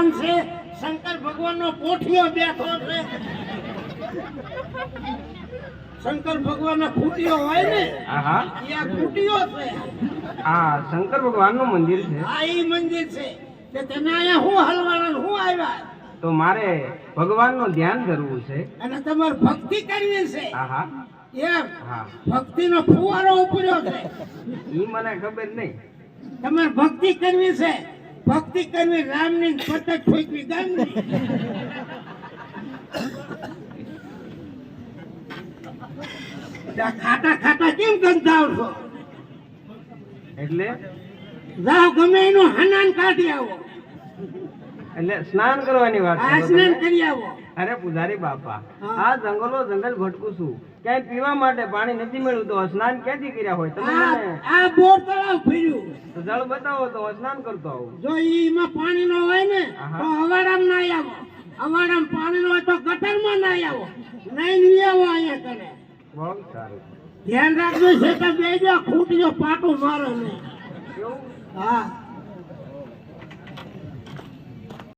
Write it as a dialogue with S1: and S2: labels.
S1: ભગવાન છે શંકર ભગવાનનો પોઠિયો બેઠો છે. શંકર ભગવાનનો ખૂટીઓ હોય ને
S2: હા
S1: એ આ છે.
S2: હા શંકર ભગવાનનું મંદિર છે.
S1: હા એ મંદિર છે કે તમે અહીંયા હું હલવાના ને હું આવ્યા?
S2: તો મારે ભગવાનનું ધ્યાન કરવું છે.
S1: અને તમારે ભક્તિ કરવી છે.
S2: હા હા
S1: એમ.
S2: હા.
S1: ભક્તિનો ફુવારો ઉપડ્યો છે.
S2: એ મને ખબર નહીં.
S1: તમારે ભક્તિ કરવી છે. ભક્તિ કરવી રામની પતંગ ઠોકવી ગામની. ખાટા ખાટા કેમ ગંધાવ છો?
S2: એટલે?
S1: જાઓ ગમે એનું હનાન કાઢી આવો.
S2: એટલે સ્નાન કરવાની વાત
S1: સ્નાન કરી આવો.
S2: અરે પૂજારી બાપા આ જંગલો જંગલ ભટકું છું. ક્યાંય પીવા માટે પાણી નથી મળ્યું તો સ્નાન ક્યાંથી કર્યા હોય? તમે
S1: આ બોર તળાવ ફર્યું
S2: તો જળ બતાવો તો સ્નાન કરતો આવું.
S1: જો એમાં પાણી ન હોય ને તો અવાડામ ના આવો. અવાડામ પાણી નો હોય તો ગટરમાં ના આવો. નહીં નહીં આવો અહીંયા કરે
S2: બહુ સારું.
S1: ધ્યાન રાખજો છે તો બેજો ખૂટજો પાટું મારો નહીં. હા.